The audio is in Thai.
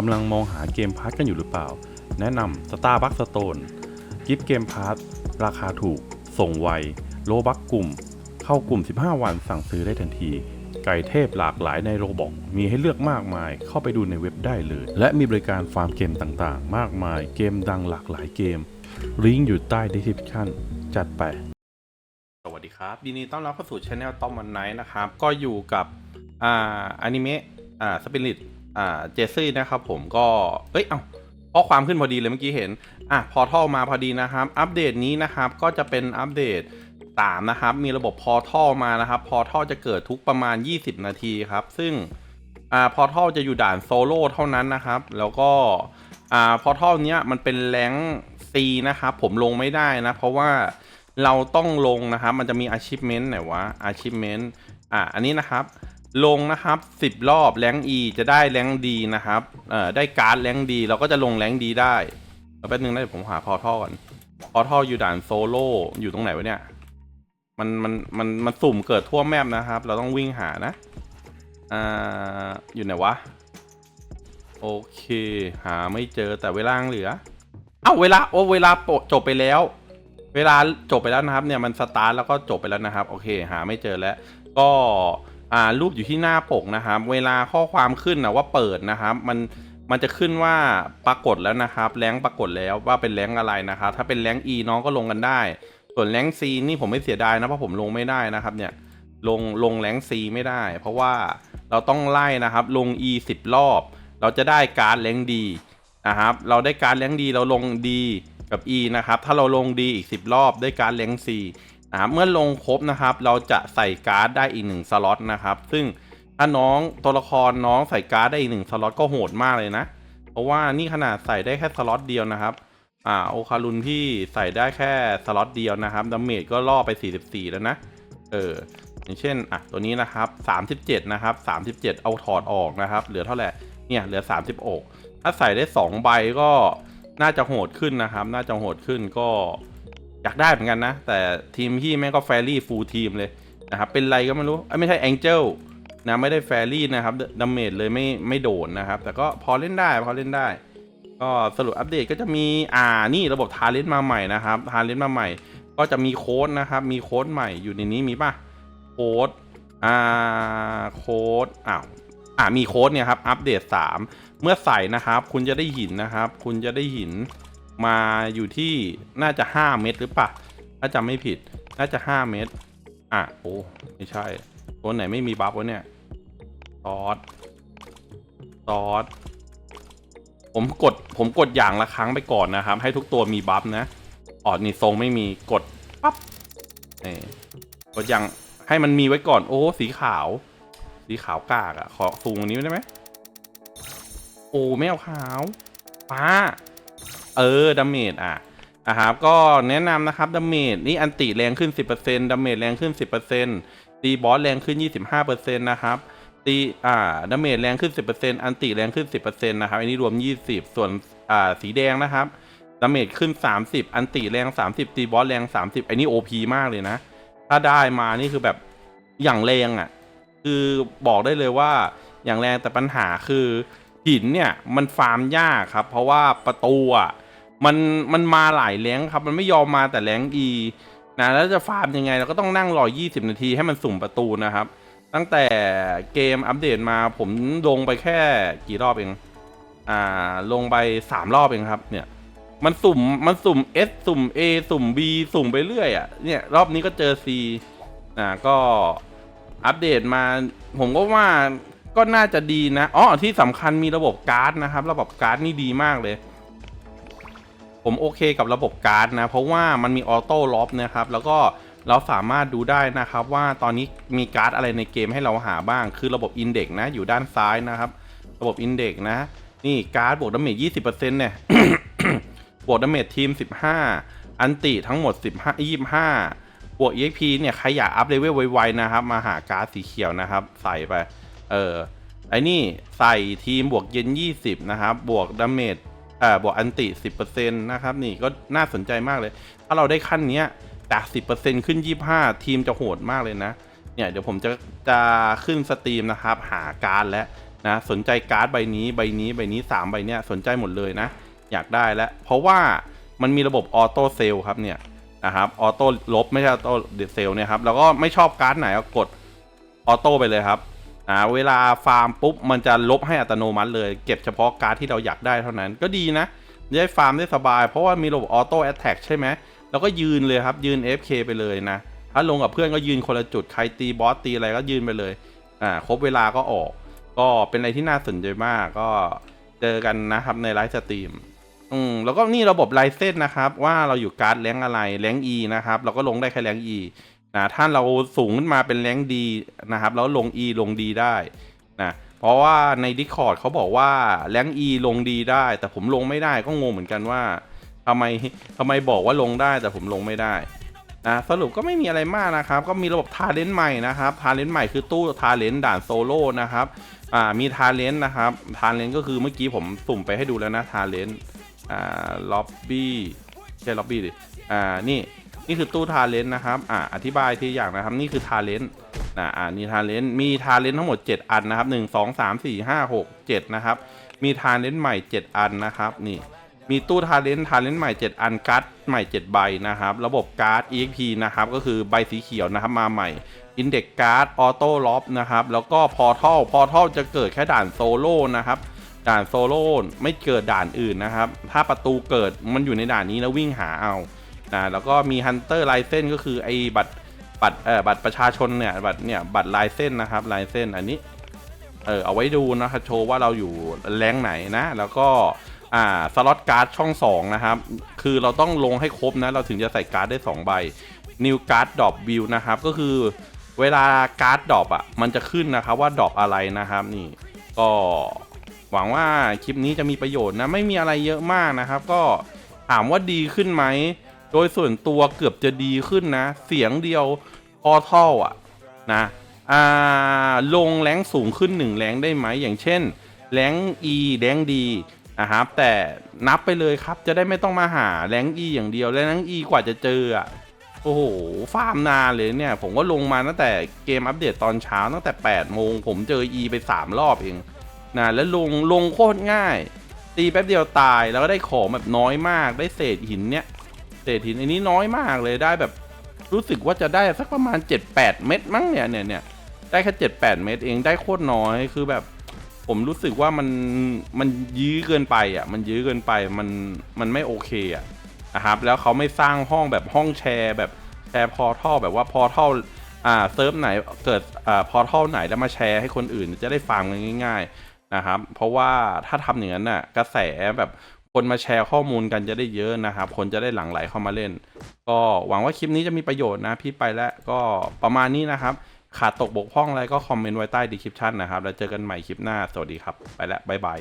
กำลังมองหาเกมพาร์ทกันอยู่หรือเปล่า แนะนำ Starbucks Stone กิฟต์เกมพาร์ทราคาถูก ส่งไว โลบักกลุ่ม เข้ากลุ่ม 15 วันสั่งซื้อได้ทันที ไก่เทพหลากหลายในโรบอกมีให้เลือกมากมาย เข้าไปดูในเว็บได้เลย และมีบริการฟาร์มเกมต่างๆ มากมาย เกมดังหลากหลายเกม ลิงก์อยู่ใต้ description จัดไป สวัสดีครับยินดีต้อนรับเข้าสู่ช anel ต้อมวันไนนะครับ ก็อยู่กับอ่าอนิเมะอ่าสปิริต อ่าเจสซี่นะครับผมก็เอ้ย เอ้าข้อความขึ้นพอดีเลยเมื่อกี้เห็น อะพอท่อมาพอดีนะครับ อัปเดตนี้นะครับก็จะเป็นอัปเดต3นะครับ มีระบบพอท่อมานะครับ พอท่อจะเกิดทุกประมาณ 20 นาทีครับ ซึ่งอ่าพอท่อจะอยู่ด่านโซโล่เท่านั้นนะครับ แล้วก็อ่าพอท่อเนี้ยมันเป็นแรงซีนะครับ ผมลงไม่ได้นะ เพราะว่าเราต้องลงนะครับ มันจะมี achievement ไหนวะ achievement อ่าอันนี้นะครับ ลงนะครับ 10 รอบแรง E จะได้แรงดีนะครับเอ่อได้การ์ดแรงดีเราก็จะลงแรงดีได้แล้วแป๊บนึงนะเดี๋ยวผมหาพอท่อก่อนพอท่ออยู่ด่านโซโล่อยู่ตรงไหนวะเนี่ยมันมันมันมันสุ่มเกิดทั่วแมปนะครับ เราต้องวิ่งหานะอ่าอยู่ไหนวะ โอเค หาไม่เจอแต่เวลาเหลือ เอ้าเวลาโอ้เวลาโปจบไปแล้ว เวลาจบไปแล้วนะครับ เนี่ยมันสตาร์ทแล้วก็จบไปแล้วนะครับ โอเค หาไม่เจอแล้ว ก็ อ่ารูปอยู่ที่หน้าปกนะครับ เวลาข้อความขึ้นนะว่าเปิดนะครับ มันมันจะขึ้นว่าปรากฏแล้วนะครับ แรงปรากฏแล้วว่าเป็นแรงอะไรนะครับ ถ้าเป็นแรง E น้องก็ลงกันได้ ส่วนแรง C นี่ผมไม่เสียดายนะเพราะผมลงไม่ได้นะครับ เนี่ยลงลงแรง C ไม่ได้ เพราะว่าเราต้องไล่นะครับ ลง E 10 รอบ เราจะได้การ์ดแรงดีนะครับ เราได้การ์ดแรงดีเราลง D กับ E นะครับ ถ้าเราลง D อีก 10 รอบได้การแรง C นะเมื่อลงครบนะครับ เราจะใส่การ์ดได้อีกหนึ่งสล็อตนะครับ ซึ่งถ้าน้องตัวละครน้องใส่การ์ดได้อีกหนึ่งสล็อตก็โหดมากเลยนะ เพราะว่านี่ขนาดใส่ได้แค่สล็อตเดียวนะครับ อ่าโอคารุนพี่ใส่ได้แค่สล็อตเดียวนะครับดาเมจก็ล่อไป 44 แล้วนะ เอออย่างเช่นอะตัวนี้นะครับ37นะครับ37 เอาถอดออกนะครับ เหลือเท่าไหร่เนี่ยเหลือ 36 ถ้าใส่ได้ 2 ใบก็น่าจะโหดขึ้นนะครับ น่าจะโหดขึ้นก็ อยากได้เหมือนกันนะ แต่ทีมพี่แม่งก็แฟรี่ฟูลทีมเลยนะครับเป็นไรก็ไม่รู้เอ้ไม่ใช่แองเจิลนะไม่ได้แฟรี่นะครับดาเมจเลยไม่ไม่โดนนะครับ แต่ก็พอเล่นได้พอเล่นได้ ก็สรุปอัปเดตก็จะมีอ่านี่ระบบทาเลนมาใหม่นะครับทาเลนมาใหม่ ก็จะมีโค้ดนะครับ มีโค้ดใหม่อยู่ในนี้มีป่ะโค้ดอ่าโค้ดอ้าวอ่ามีโค้ดเนี่ยครับอัปเดต 3 เมื่อใส่นะครับ คุณจะได้หินนะครับ คุณจะได้หิน มาอยู่ที่น่าจะ 5 เม็ดหรือปล่าถ้าจำไม่ผิด น่าจะ 5 เม็ดอะโอ้ไม่ใช่ ตัวไหนไม่มีบัฟวะเนี่ยซอสซอสผมกดผมกดอย่างละครั้งไปก่อนนะครับ ให้ทุกตัวมีบัฟนะอ๋อนี่ทรงไม่มีกดปั๊บนี่กดอย่างให้มันมีไว้ก่อน โอ้สีขาว สีขาวกากอะ่ะขอซูมอันนี้ได้ไหมโอ้ไม่เอาขาวป้า เออดาเมจอะนะครับก็แนะนำนะครับดาเมจนี่อันติแรงขึ้น 10%ดาเมจแรงขึ้น 10%ตีบอสแรงขึ้น 25%นะครับตีอ่าดาเมจแรงขึ้น 10%อันติแรงขึ้น 10%นะครับอันนี้รวม 20 ส่วนอ่าสีแดงนะครับดาเมจขึ้น 30 อันติแรง 30 ตีบอสแรง 30 อันนี้ OP มากเลยนะ ถ้าได้มานี่คือแบบอย่างแรงอะ่ะ คือบอกได้เลยว่าอย่างแรงแต่ปัญหาคือหินเนี่ยมันฟาร์มยากครับ เพราะว่าประตูอะ มันมันมาหลายแรงครับ มันไม่ยอมมาแต่แรงดีนะแล้วจะฟาร์มยังไงเราก็ต้องนั่งรอ 20 นาทีให้มันสุ่มประตูนะครับ ตั้งแต่เกมอัปเดตมาผมลงไปแค่กี่รอบเอง อ่าลงไป 3 รอบเองครับ เนี่ย มันสุ่มมันสุ่ม S สุ่ม A สุ่ม B สุ่มไปเรื่อยอะ่ะเนี่ยรอบนี้ก็เจอ C อ่าก็อัปเดตมาผมก็ว่าก็น่าจะดีนะอ๋อที่สำคัญมีระบบการ์ดนะครับ ระบบการ์ดนี่ดีมากเลย ผมโอเคกับระบบการ์ดนะ เพราะว่ามันมีออโต้ล็อบนะครับ แล้วก็เราสามารถดูได้นะครับว่าตอนนี้มีการ์ดอะไรในเกมให้เราหาบ้าง คือระบบอินเด็กนะ อยู่ด้านซ้ายนะครับ ระบบอินเด็กนะ นี่การ์ดบวกดาเมจ20%เนี่ย บวกดาเมจทีม15อันติทั้งหมด15 25บวก EXP เนี่ยใครอยากอัพเลเวลไวๆนะครับ มาหาการ์ดสีเขียวนะครับ ใส่ไป เออไอ้นี่ใส่ทีมบวกเย็น 20 นะครับ บวกดาเมจ อ่อบวกอันติ 10%นะครับนี่ก็น่าสนใจมากเลย ถ้าเราได้ขั้นเนี้ยจาก 10%ขึ้น 25 ทีมจะโหดมากเลยนะ เนี่ยเดี๋ยวผมจะจะขึ้นสตรีมนะครับ หาการ์ดและนะสนใจการ์ดใบนี้ใบนี้ใบนี้สามใบเนี้ยสนใจหมดเลยนะ อยากได้แล้ว เพราะว่ามันมีระบบออโต้เซลครับเนี่ยนะครับออโต้ลบไม่ใช่ออโต้เซลเนี่ยครับแล้วก็ไม่ชอบการ์ดไหนก็กดออโต้ไปเลยครับ อ่าเวลาฟาร์มปุ๊บมันจะลบให้อัตโนมัติเลย เก็บเฉพาะการ์ดที่เราอยากได้เท่านั้นก็ดีนะได้ฟาร์มได้สบาย เพราะว่ามีระบบออโต้แอตแทกใช่ไหมแล้วก็ยืนเลยครับยืน FK ไปเลยนะถ้าลงกับเพื่อนก็ยืนคนละจุดใครตีบอสตีอะไรก็ยืนไปเลยอ่าครบเวลาก็ออก ก็เป็นอะไรที่น่าสนใจมากก็เจอกันนะครับในไลฟ์สตรีมอืมแล้วก็นี่ระบบไลเส้นนะครับ ว่าเราอยู่การ์ดแรงอะไรแรง E นะครับ เราก็ลงได้แค่แรง E นะถ้าเราสูงขึ้นมาเป็นแรงดีนะครับ แล้วลง E ลงดีได้นะเพราะว่าใน Discord เขาบอกว่าแรง E ลงดีได้ แต่ผมลงไม่ได้ก็งงเหมือนกันว่าทำไมทำไมบอกว่าลงได้แต่ผมลงไม่ได้นะสรุปก็ไม่มีอะไรมากนะครับ ก็มีระบบทาเลนต์ใหม่นะครับทาเลนต์ใหม่คือตู้ทาเลนต์ด่านโซโล่นะครับอ่ามีทาเลนต์นะครับทาเลนต์ก็คือเมื่อกี้ผมสุ่มไปให้ดูแล้วนะทาเลนต์อ่าล็อบบี้ใช่ล็อบบี้ดิอ่านี่ นี่คือตู้ทาเลนต์นะครับอ่าอธิบายทีอย่างนะครับ นี่คือทาเลนต์นะอ่านี่ทาเลนต์มีทาเลนต์ทั้งหมด 7 อันนะครับ 1 2 3 4 5 6 7 นะครับ มีทาเลนต์ใหม่ 7 อันนะครับ นี่มีตู้ทาเลนต์ทาเลนต์ใหม่ 7 อันการ์ดใหม่ 7 ใบนะครับ ระบบการ์ด EXP นะครับ ก็คือใบสีเขียวนะครับมาใหม่อินเด็กการ์ดออโต้ล็อบนะครับ แล้วก็พอทัลพอทัลจะเกิดแค่ด่านโซโล่นะครับด่านโซโล่ไม่เกิดด่านอื่นนะครับ ถ้าประตูเกิดมันอยู่ในด่านนี้แล้ววิ่งหาเอา นะแล้วก็มีฮันเตอร์ลายเส้นก็คือไอ้บัตรบัตรเอ่อบัตรประชาชนเนี่ยบัตรเนี่ยบัตรลายเส้นนะครับลายเส้นอันนี้เออเอาไว้ดูนะครับโชว์ว่าเราอยู่แรงไหนนะ แล้วก็อ่าสล็อตการ์ดช่อง 2 นะครับ คือเราต้องลงให้ครบนะ เราถึงจะใส่การ์ดได้ 2 ใบ New Card Drop View นะครับ ก็คือเวลาการ์ดดรอปอะมันจะขึ้นนะครับว่าดรอปอะไรนะครับนี่ก็หวังว่าคลิปนี้จะมีประโยชน์นะ ไม่มีอะไรเยอะมากนะครับ ก็ถามว่าดีขึ้นไหม โดยส่วนตัวเกือบจะดีขึ้นนะ เสียงเดียวพอท่ออะนะอ่าลงแรงสูงขึ้นหนึ่งแรงได้ไหมอย่างเช่นแรง E แรงดีนะครับแต่นับไปเลยครับจะได้ไม่ต้องมาหาแรง E อย่างเดียวและแรง E กว่าจะเจออะโอ้โหฟาร์มนานเลยเนี่ย ผมก็ลงมาตั้งแต่เกมอัปเดตตอนเช้าตั้งแต่8โมงผมเจอ E ไป 3 รอบเองนะแล้วลงลงโคตรง่าย ตีแป๊บเดียวตายแล้วก็ได้ของแบบน้อยมากได้เศษหินเนี้ย เศษหินอันนี้น้อยมากเลยได้แบบรู้สึกว่าจะได้สักประมาณ 7-8 เม็ดมั้งเนี่ยเนี่ยเนี่ยได้แค่7-8 เม็ดเองได้โคตรน้อยคือแบบ ผมรู้สึกว่ามันมันยื้อเกินไปอะ มันยื้อเกินไปมันมันไม่โอเคอะนะครับแล้วเขาไม่สร้างห้องแบบห้องแชร์แบบแชร์พอทัลแบบว่าพอทัลอ่าเซิร์ฟไหนเกิดอ่าพอทัลไหนแล้วมาแชร์ให้คนอื่นจะได้ฟังกันง่าย ๆนะครับ เพราะว่าถ้าทำอย่างนั้นน่ะกระแสแบบ คนมาแชร์ข้อมูลกันจะได้เยอะนะครับ คนจะได้หลั่งไหลเข้ามาเล่น ก็หวังว่าคลิปนี้จะมีประโยชน์นะ พี่ไปแล้วก็ประมาณนี้นะครับ ขาดตกบกพร่องอะไรก็คอมเมนต์ไว้ใต้ดีคริปชันนะครับ แล้วเจอกันใหม่คลิปหน้า สวัสดีครับ ไปแล้วบ๊ายบาย